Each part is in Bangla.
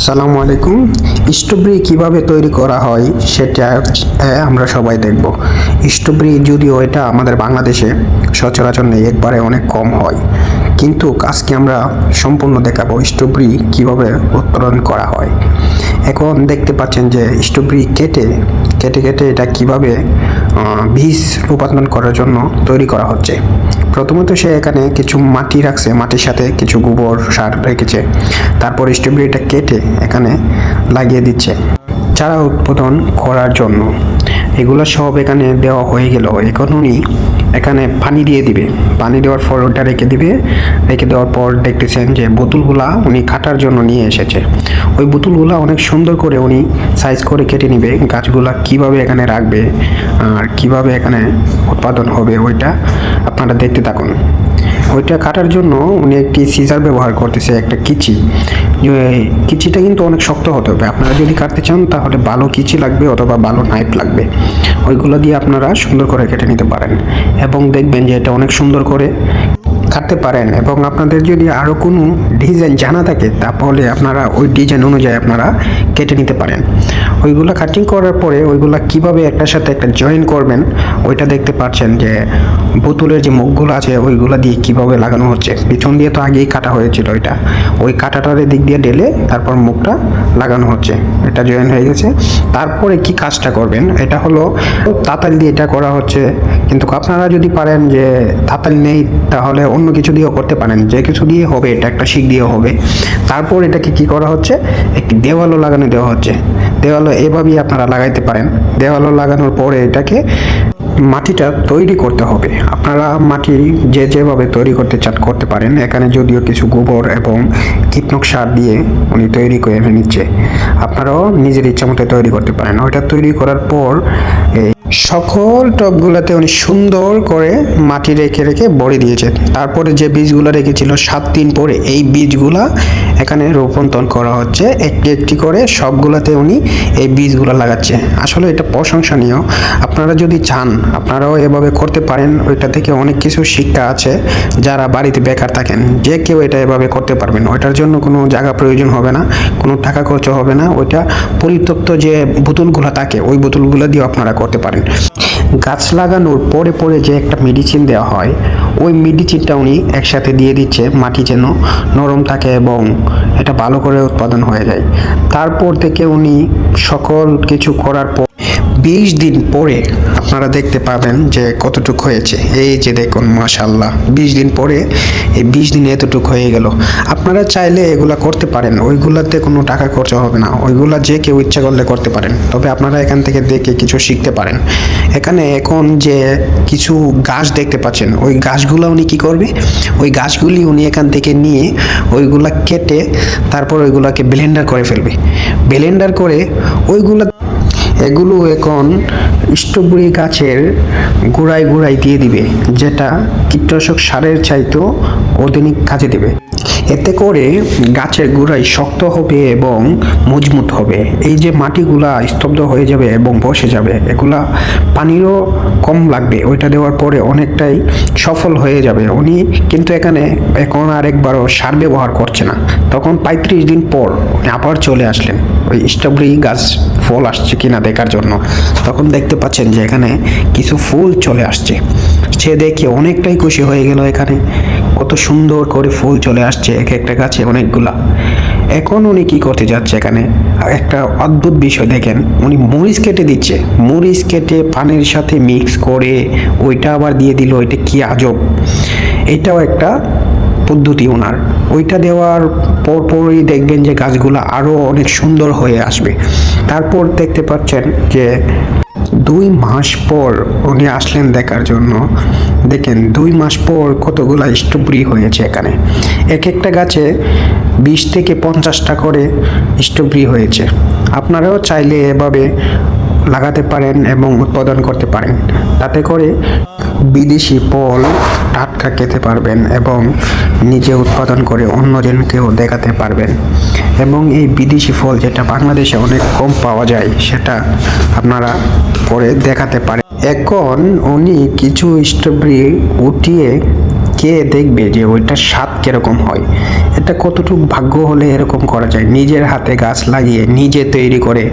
আসসালামু আলাইকুম। স্ট্রবেরি কীভাবে তৈরি করা হয় সেটা আমরা সবাই দেখব। স্ট্রবেরি যদিও এটা আমাদের বাংলাদেশে সচরাচর নেই, একবারে অনেক কম হয়। কিন্তু আজকে আমরা সম্পূর্ণ দেখাবো স্ট্রবেরি কীভাবে উৎপাদন করা হয়। এখন দেখতে পাচ্ছেন যে স্ট্রবেরি কেটে কেটে কেটে এটা কীভাবে বীজ উৎপাদন করার জন্য তৈরি করা হচ্ছে। প্রথমত সে এখানে কিছু মাটি রাখছে, মাটির সাথে কিছু গোবর, সার রেখেছে। তারপর স্ট্রবেরিটা কেটে এখানে লাগিয়ে দিচ্ছে। চারা উৎপাদন করার জন্য। এগুলো সব এখানে দেওয়া হয়ে গেল। এখন উনি এখানে পানি দিয়ে দিবে। পানি দেওয়ার পর ওটা রেখে দিবে। রেখে দেওয়ার পর দেখতেছেন যে বোতলগুলা উনি কাটার জন্য নিয়ে এসেছে। ওই বোতলগুলা অনেক সুন্দর করে উনি সাইজ করে কেটে নিবে। গাছগুলা কীভাবে এখানে রাখবে আর কীভাবে এখানে উৎপাদন হবে ওইটা আপনারা দেখতে থাকুন। ওইটা কাটার জন্য উনি একটি সিজার ব্যবহার করতেছে, একটা কিচি। কিচিটা কিন্তু অনেক শক্ত হতে হবে। আপনারা যদি কাটতে চান, তাহলে ভালো কিচি লাগবে অথবা ভালো নাইফ লাগবে। ওইগুলো দিয়ে আপনারা সুন্দর করে কেটে নিতে পারেন। এবং দেখবেন যে এটা অনেক সুন্দর করে কাটতে পারেন এবং আপনাদের যদি আরও কোনো ডিজাইন জানা থাকে, তাহলে আপনারা ওই ডিজাইন অনুযায়ী আপনারা কেটে নিতে পারেন। ওইগুলো কাটিং করার পরে ওইগুলো কীভাবে একটার সাথে একটা জয়েন করবেন, ওইটা দেখতে পাচ্ছেন যে বোতলের যে মুখগুলো আছে, ওইগুলো দিয়ে কীভাবে লাগানো হচ্ছে। পিছন দিয়ে তো আগেই কাটা হয়েছিল ওইটা। ওই কাটাটার দিক দিয়ে ঢেলে তারপর মুখটা লাগানো হচ্ছে। এটা জয়েন হয়ে গেছে। তারপরে কি কাজটা করবেন? এটা হলো তাতাল দিয়ে এটা করা হচ্ছে। কিন্তু আপনারা যদি পারেন যে তাতাল নেই, তাহলে অন্য কিছু দিয়েও করতে পারেন। যে কিছু দিয়ে হবে, এটা একটা শিক দিয়ে হবে। তারপর এটাকে কি করা হচ্ছে? একটি দেওয়ালও লাগানো দেওয়া হচ্ছে। দেওয়ালও এভাবেই আপনারা লাগাইতে পারেন। দেওয়ালও লাগানোর পরে এটাকে মাটিটা তৈরি করতে হবে। আপনারা মাটি যে যেভাবে তৈরি করতে চান করতে পারেন। এখানে যদিও কিছু গোবর এবং কীটনাশক সার দিয়ে উনি তৈরি করে নিচ্ছে। আপনারাও নিজের ইচ্ছা মতো তৈরি করতে পারেন। ওইটা তৈরি করার পর সকল টবগুলোতে উনি সুন্দর করে মাটি রেখে রেখে ভরে দিয়েছেন। তারপরে যে বীজগুলো রেখেছিল, সাত দিন পরে এই বীজগুলা এখানে রোপণতন করা হচ্ছে। একটি একটি করে সবগুলোতে উনি এই বীজগুলো লাগাচ্ছে। আসলে এটা প্রশংসনীয়। আপনারা যদি চান, আপনারাও এভাবে করতে পারেন। ওইটা থেকে অনেক কিছু শিক্ষা আছে যারা বাড়িতে বেকার থাকেন। যে কেউ এটা এভাবে করতে পারবেন ওইটার জন্য কোনো জায়গা প্রয়োজন হবে না, কোনো টাকা খরচ হবে না। ওইটা পরিত্যক্ত যে বোতলগুলো থাকে, ওই বোতলগুলো দিয়ে আপনারা করতে পারেন। গাছ লাগানোর পরে পরে যে একটা মেডিসিন দেওয়া হয়, ওই মেডিসিনটা উনি একসাথে দিয়ে দিচ্ছে, মাটি যেন নরম থাকে এবং এটা ভালো করে উৎপাদন হয়ে যায়। তারপর থেকে উনি সকল কিছু করার পর বিশ দিন পরে আপনারা দেখতে পাবেন যে কতটুকু হয়েছে। এই যে দেখুন মাশাল্লাহ বিশ দিন পরে এই বিশ দিনে এতটুকু হয়ে গেল। আপনারা চাইলে এগুলা করতে পারেন। ওইগুলাতে কোনো টাকা খরচ হবে না। ওইগুলা যে কেউ ইচ্ছা করলে করতে পারেন। তবে আপনারা এখান থেকে দেখে কিছু শিখতে পারেন। এখানে এখন যে কিছু গাছ দেখতে পাচ্ছেন, ওই গাছগুলো উনি কি করবে? ওই গাছগুলি উনি এখান থেকে নিয়ে ওইগুলা কেটে তারপর ওইগুলাকে ব্লেন্ডার করে ফেলবে। ব্লেন্ডার করে ওইগুলা এগুলো এখন স্ট্রবেরি গাছের গোড়ায় গোড়ায় দিয়ে দিবে, যেটা কীটনাশক সারের চাইতো অধিক কাজে দেবে। এতে করে গাছের গোড়ায় শক্ত হবে এবং মজবুত হবে। এই যে মাটিগুলা স্তব্ধ হয়ে যাবে এবং বসে যাবে, এগুলা পানিরও কম লাগবে। ওইটা দেওয়ার পরে অনেকটাই সফল হয়ে যাবে। উনি কিন্তু এখানে এখন আর একবারও সার ব্যবহার করছে না। তখন পঁয়ত্রিশ দিন পর উনি আবার চলে আসলেন। ওই স্ট্রবেরি গাছ ফল আসছে কিনা দেখার জন্য। তখন দেখতে পাচ্ছেন যে এখানে কিছু ফুল চলে আসছে। সে দেখে অনেকটাই খুশি হয়ে গেল এখানে। কত সুন্দর করে ফুল চলে আসছে এক একটা গাছে অনেকগুলা। এখন উনি কি করতে যাচ্ছে এখানে? একটা অদ্ভুত বিষয় দেখেন, উনি মরিচ কেটে দিচ্ছে। মরিচ কেটে পানির সাথে মিক্স করে ওইটা আবার দিয়ে দিল, এটা কি আজব। এটাও একটা পদ্ধতি ওনার। ওইটা দেওয়ার পরপরই দেখবেন যে গাছগুলো আরও অনেক সুন্দর হয়ে আসবে। তারপর দেখতে পাচ্ছেন যে দুই মাস পর উনি আসলেন দেখার জন্য। দেখেন, দুই মাস পর কতগুলা স্ট্রবেরি হয়েছে এখানে। এক একটা গাছে বিশ থেকে পঞ্চাশটা করে স্ট্রবেরি হয়েছে। আপনারাও চাইলে এভাবে লাগাতে পারেন এবং উৎপাদন করতে পারেন। তাতে করে বিদেশি ফল টাটকা খেতে পারবেন এবং নিজে উৎপাদন করে অন্যজনকেও দেখাতে পারবেন। এবং এই বিদেশি ফল যেটা বাংলাদেশে অনেক কম পাওয়া যায়, সেটা আপনারা করে দেখাতে পারেন এখন উনি কিছু স্ট্রবেরি উঠিয়ে কে দেখবে যে ওইটার স্বাদ কীরকম হয়। এটা কতটুকু ভাগ্য হলে এরকম করা যায়? নিজের হাতে গাছ লাগিয়ে নিজে তৈরি করে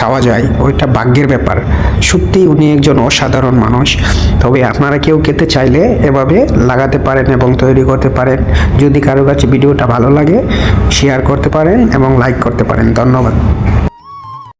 খাওয়া যায়, ওইটা ভাগ্যের ব্যাপার। সত্যি উনি একজন অসাধারণ মানুষ। তবে আপনারা কেউ খেতে চাইলে এভাবে লাগাতে পারেন এবং তৈরি করতে পারেন। যদি কারও কাছে ভিডিওটা ভালো লাগে শেয়ার করতে পারেন এবং লাইক করতে পারেন। ধন্যবাদ।